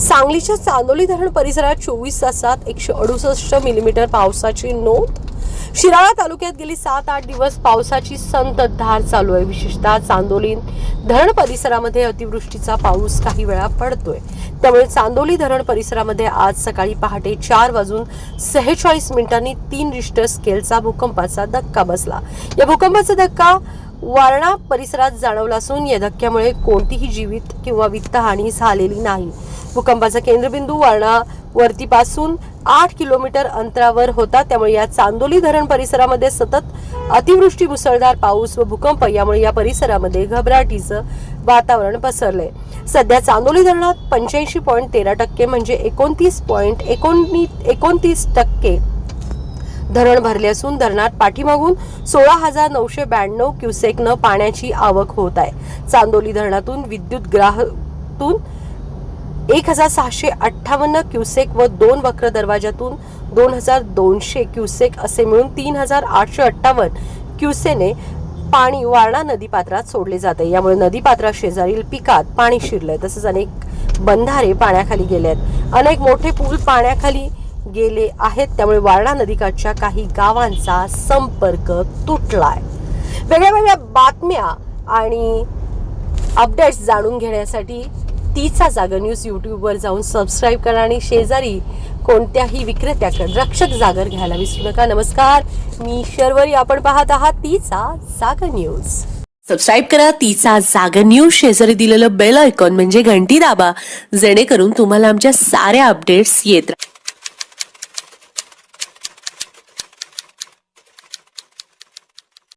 सांगलीच्या चांदोली धरण परिसरात चोवीस तासात एकशे अडुसष्ट मिलीमीटर पावसाची नोंद. शिराळा तालुक्यात गेली सात आठ दिवस पावसाची संततधार चालू आहे. विशेषतः चांदोली धरण परिसरामध्ये अतिवृष्टीचा पाऊस काही वेळा पडतोय. त्यामुळे चांदोली धरण परिसरामध्ये आज सकाळी पहाटे चार वाजून सेहेचाळीस मिनिटांनी तीन रिश्टर स्केलचा भूकंपाचा धक्का बसला. या भूकंपाचा धक्का वारणा परिसरात जाणवला असून या धक्क्यामुळे कोणतीही जीवित किंवा वित्तहानी झालेली नाही. भूकंपाचा केंद्रबिंदू वारणा वरतीपासून आठ किलोमीटर अंतरावर होता. त्यामुळे या चांदोली धरण परिसरामध्ये सतत अतिवृष्टी मुसळधार पाऊस व भूकंप यामुळे या परिसरामध्ये घबराटीचं वातावरण पसरलंय. सध्या चांदोली धरणात पंच्याऐंशी पॉईंट तेरा टक्के म्हणजे एकोणतीस पॉईंट एकोणतीस एकोणतीस टक्के धरण भरले असून धरणात पाठीमागून सोळा हजार नऊशे ब्याण्णव क्युसेकनं पाण्याची आवक होत आहे. चांदोली धरणातून विद्युत ग्राहतून एक हजार सहाशे अठ्ठावन्न क्युसेक व दोन वक्र दरवाजातून दोन हजार दोनशे क्युसेक असे मिळून तीन हजार आठशे अठ्ठावन्न क्युसेने पाणी वारणा नदीपात्रात सोडले जाते यामुळे नदीपात्रा शेजारील पिकात पाणी शिरलंय. तसंच अनेक बंधारे पाण्याखाली गेले आहेत अनेक मोठे पूल पाण्याखाली गेले आहेत. त्यामुळे वारणा नदीकाठच्या काही गावांचा संपर्क तुटलाय. वेगळ्या वेगळ्या बातम्या आणि अपडेट्स जाणून घेण्यासाठी तीचा जागा न्यूज यूट्यूबवर जाऊन सबस्क्राईब करा आणि शेजारी कोणत्याही विक्रेत्याकडे रक्षक जागर घ्यायला विसरू नका. नमस्कार मी शर्वरी. आपण पाहत आहात तीचा जागर न्यूज सबस्क्राईब करा तीचा जागर न्यूज शेजारी दिलेलं बेल आयकॉन म्हणजे घंटी दाबा. जेणेकरून तुम्हाला आमच्या साऱ्या अपडेट्स येत राहतात